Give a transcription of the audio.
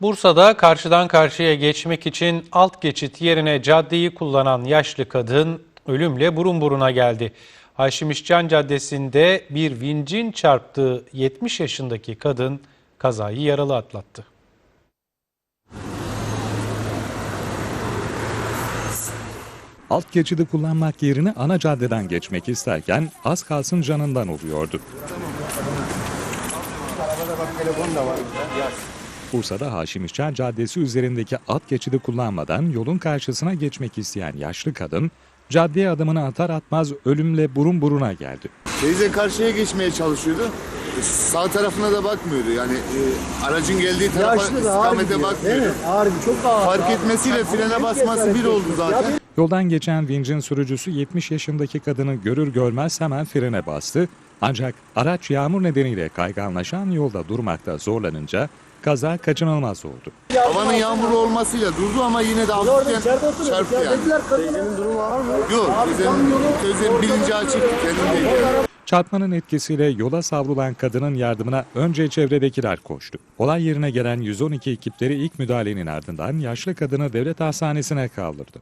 Bursa'da karşıdan karşıya geçmek için alt geçit yerine caddeyi kullanan yaşlı kadın ölümle burun buruna geldi. Haşim İşcan Caddesi'nde bir vincin çarptığı 70 yaşındaki kadın kazayı yaralı atlattı. Alt geçidi kullanmak yerine ana caddeden geçmek isterken az kalsın canından oluyordu. Bursa'da Haşim İşcan Caddesi üzerindeki alt geçidi kullanmadan yolun karşısına geçmek isteyen yaşlı kadın caddeye adımını atar atmaz ölümle burun buruna geldi. Teyze karşıya geçmeye çalışıyordu. Sağ tarafına da bakmıyordu. Yani e, aracın geldiği tarafa Yaşlı da ağır istikamete gidiyor. Değil bakmıyordu. mi? Ağır. Çok ağır. Fark etmesiyle frene basması bir oldu zaten. Yoldan geçen vincin sürücüsü 70 yaşındaki kadını görür görmez hemen frene bastı. Ancak araç yağmur nedeniyle kayganlaşan yolda durmakta zorlanınca kaza kaçınılmaz oldu. Havanın yağmurlu olmasıyla durdu ama yine de hafiften çarptı yani. Yok, teyzenin, teyzenin bilinci açıktı kendindeydi. yani. Çarpmanın etkisiyle yola savrulan kadının yardımına önce çevredekiler koştu. Olay yerine gelen 112 ekipleri ilk müdahalenin ardından yaşlı kadını devlet hastanesine kaldırdı.